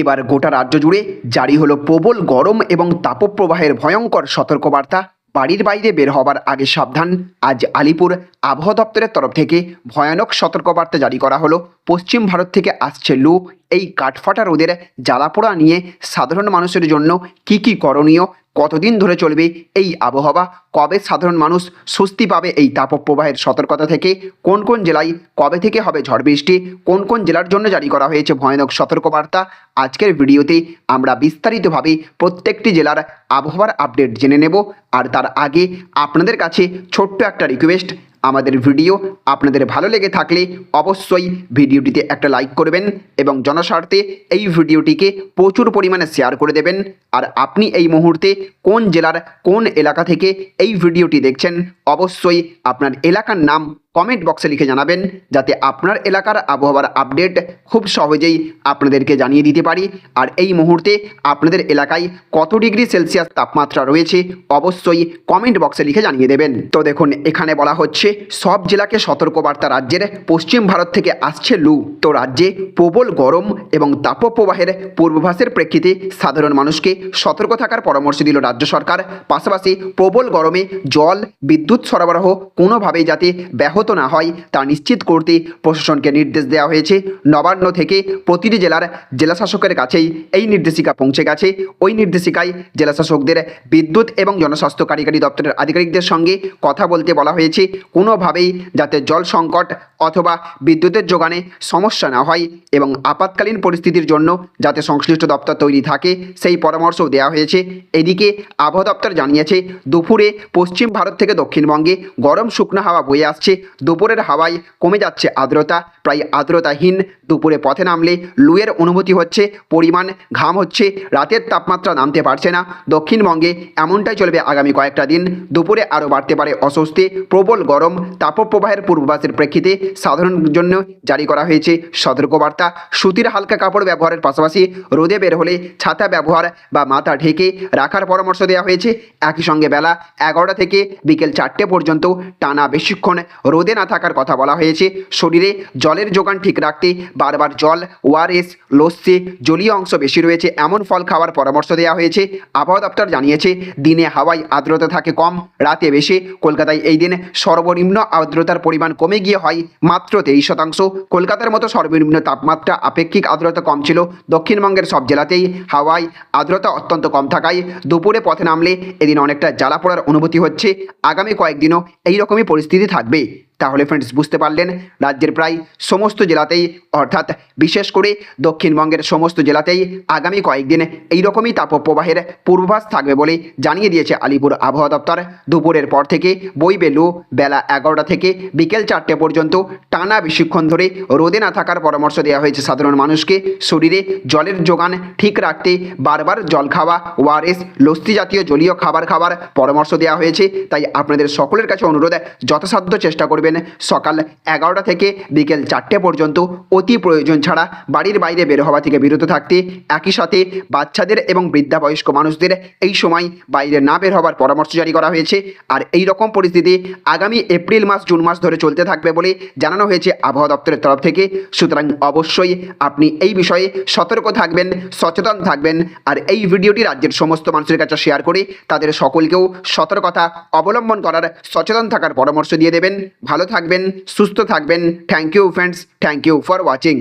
এবার গোটা রাজ্য জুড়ে জারি হলো প্রবল গরম এবং তাপপ্রবাহের ভয়ঙ্কর সতর্কবার্তা। বাড়ির বাইরে বের হবার আগে সাবধান। আজ আলিপুর আবহাওয়া দপ্তরের তরফ থেকে ভয়ানক সতর্কবার্তা জারি করা হলো। পশ্চিম ভারত থেকে আসছে লু। এই কাঠফাটা রোদের জ্বালাপোড়া নিয়ে সাধারণ মানুষের জন্য কি কি করণীয়? কতদিন ধরে চলবে এই আবহাওয়া? কবে সাধারণ মানুষ স্বস্তি পাবে এই তাপপ্রবাহের সতর্কতা থেকে? কোন কোন জেলায় কবে থেকে হবে ঝড় বৃষ্টি? কোন কোন জেলার জন্য জারি করা হয়েছে ভয়ানক সতর্কবার্তা? আজকের ভিডিওতে আমরা বিস্তারিতভাবে প্রত্যেকটি জেলার আবহাওয়ার আপডেট জেনে নেব। আর তার আগে আপনাদের কাছে ছোট্ট একটা রিকোয়েস্ট আমাদের ভিডিও আপনাদের ভালো লেগে থাকলে অবশ্যই ভিডিওটিতে একটা লাইক করবেন এবং জনস্বার্থে এই ভিডিওটিকে প্রচুর পরিমাণে শেয়ার করে দেবেন। আর আপনি এই মুহূর্তে কোন জেলার কোন এলাকা থেকে এই ভিডিওটি দেখছেন, অবশ্যই আপনার এলাকার নাম কমেন্ট বক্সে লিখে জানাবেন যাতে আপনার এলাকার আবহাওয়ার আপডেট খুব সহজেই আপনাদেরকে জানিয়ে দিতে পারি। আর এই মুহূর্তে আপনাদের এলাকায় কত ডিগ্রি সেলসিয়াস তাপমাত্রা রয়েছে অবশ্যই কমেন্ট বক্সে লিখে জানিয়ে দেবেন। তো দেখুন, এখানে বলা হচ্ছে, সব জেলাকে সতর্কবার্তা রাজ্যের পশ্চিম ভারত থেকে আসছে লু। তো রাজ্যে প্রবল গরম এবং তাপপ্রবাহের পূর্বাভাসের প্রেক্ষিতে সাধারণ মানুষকে সতর্ক থাকার পরামর্শ দিল রাজ্য সরকার। পাশাপাশি প্রবল গরমে জল, বিদ্যুৎ সরবরাহ কোনোভাবেই যাতে ব্যাহত না হয় তা নিশ্চিত করতে প্রশাসনকে নির্দেশ দেওয়া হয়েছে। নবান্ন থেকে প্রতিটি জেলার জেলাশাসকের কাছেই এই নির্দেশিকা পৌঁছে গেছে। ওই নির্দেশিকায় জেলাশাসকদের বিদ্যুৎ এবং জনস্বাস্থ্য কারিগরি দপ্তরের আধিকারিকদের সঙ্গে কথা বলতে বলা হয়েছে। কোনোভাবেই যাতে জল সংকট অথবা বিদ্যুতের যোগানে সমস্যা না হয় এবং আপাতকালীন পরিস্থিতির জন্য যাতে সংশ্লিষ্ট দপ্তর তৈরি থাকে, সেই পরামর্শও দেওয়া হয়েছে। এদিকে আবহাওয়া দপ্তর জানিয়েছে, দুপুরে পশ্চিম ভারত থেকে দক্ষিণবঙ্গে গরম শুকনো হাওয়া বয়ে আসছে। দুপুরের হাওয়ায় কমে যাচ্ছে আর্দ্রতা, প্রায় আর্দ্রতাহীন দুপুরে পথে নামলে লুয়ের অনুভূতি হচ্ছে পরিমাণ ঘাম হচ্ছে, রাতের তাপমাত্রা নামতে পারছে না। দক্ষিণবঙ্গে এমনটাই চলবে আগামী কয়েকটা দিন। দুপুরে আরও বাড়তে পারে অস্বস্তি, প্রবল গরম, তাপপ্রবাহের পূর্বাভাসের প্রেক্ষিতে সাধারণের জন্য জারি করা হয়েছে। সতর্কবার্তা, সুতির হালকা কাপড় ব্যবহারের পাশাপাশি রোদে বের হলে ছাতা ব্যবহার বা মাথা ঢেকে রাখার পরামর্শ দেওয়া হয়েছে। একই সঙ্গে বেলা এগারোটা থেকে বিকেল চারটে পর্যন্ত টানা বেশিক্ষণ রোদে না থাকার কথা বলা হয়েছে। শরীরে জলের যোগান ঠিক রাখতে বারবার জল, ওআরএস, লস্যি জলীয় অংশ বেশি রয়েছে এমন ফল খাওয়ার পরামর্শ দেওয়া হয়েছে। আবহাওয়া দপ্তর জানিয়েছে, দিনে হাওয়ায় আর্দ্রতা থাকে কম, রাতে বেশি। কলকাতায় এই দিন সর্বনিম্ন আর্দ্রতার পরিমাণ কমে গিয়ে হয় মাত্র তেইশ শতাংশ। কলকাতার মতো সর্বনিম্ন তাপমাত্রা আপেক্ষিক আর্দ্রতা কম ছিল। দক্ষিণবঙ্গের সব জেলাতেই হাওয়ায় আর্দ্রতা অত্যন্ত কম থাকায় দুপুরে পথে নামলে এদিন অনেকটা জ্বালা পড়ার অনুভূতি হচ্ছে। আগামী কয়েকদিনও এইরকমই পরিস্থিতি থাকবে। তাহলে ফ্রেন্ডস বুঝতে পারলেন, রাজ্যের প্রায় সমস্ত জেলাতেই, অর্থাৎ বিশেষ করে দক্ষিণবঙ্গের সমস্ত জেলাতেই আগামী কয়েকদিন এইরকমই তাপপ্রবাহের পূর্বাভাস থাকবে বলে জানিয়ে দিয়েছে আলিপুর আবহাওয়া দপ্তর। দুপুরের পর থেকে বইবে লু বেলা এগারোটা থেকে বিকেল চারটে পর্যন্ত টানা বেশিক্ষণ ধরে রোদে না থাকার পরামর্শ দেওয়া হয়েছে সাধারণ মানুষকে। শরীরে জলের যোগান ঠিক রাখতে বারবার জল খাওয়া ওআরএস লস্তি জাতীয় জলীয় খাবার খাবার পরামর্শ দেওয়া হয়েছে। তাই আপনাদের সকলের কাছে অনুরোধ, যথাসাধ্য চেষ্টা করবেন সকাল এগারোটা থেকে বিকেল চারটে পর্যন্ত অতি প্রয়োজন ছাড়া বাড়ির বাইরে বের হওয়া থেকে বিরত থাকতে। একই সাথে বাচ্চাদের এবং বৃদ্ধা বয়স্ক মানুষদের এই সময় বাইরে না বের হওয়ার পরামর্শ জারি করা হয়েছে। আর এই রকম পরিস্থিতি আগামী এপ্রিল মাস, জুন মাস ধরে চলতে থাকবে বলে জানানো হয়েছে আবহাওয়া দপ্তরের তরফ থেকে। সুতরাং অবশ্যই আপনি এই বিষয়ে সতর্ক থাকবেন, সচেতন থাকবেন। আর এই ভিডিওটি রাজ্যের সমস্ত মানুষের কাছে শেয়ার করে তাদের সকলকেও সতর্কতা অবলম্বন করার সচেতন থাকার পরামর্শ দিয়ে দেবেন। ভালো থাকবেন সুস্থ থাকবেন। Thank you friends thank you for watching